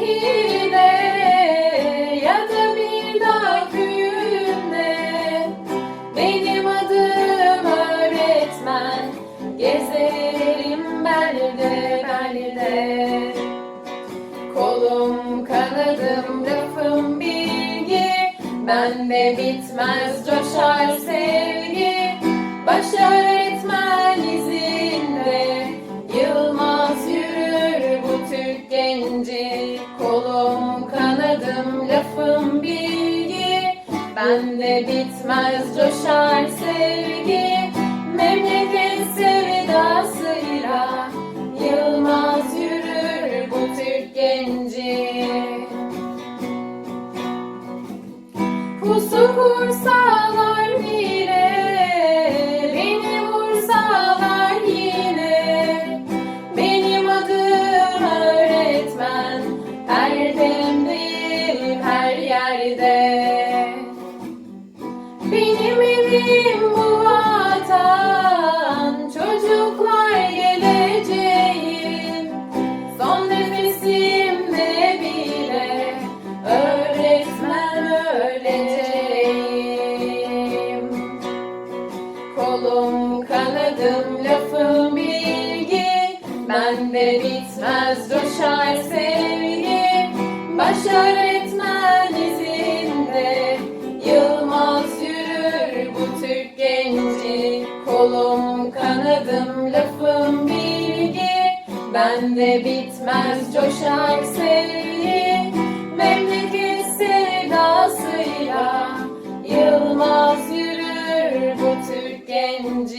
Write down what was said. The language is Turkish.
şehrine ya da bir dağ köyüne Benim adım öğretmen Gezerim belde belde. Kolum kanadım lafım bilgi Bende bitmez coşar sevgi. Başarı Bende bitmez coşar sevgi Memleket sevdasıyla. Yılmaz yürür bu Türk genci. Pusu kursalar bile Beni vursalar yine. Benim adım öğretmen Erdem'deyim her yerde Benim evim bu vatan Çocuklar geleceğim. Son nefesimde bile Öğretmen öleceğim. Kolum kanadım lafım bilgi Bende bitmez coşar sevgi. Başar Kolum kanadım lafım bilgi. Bende bitmez coşar sevgi Memleket sevdasıyla Yılmaz yürür bu Türk genci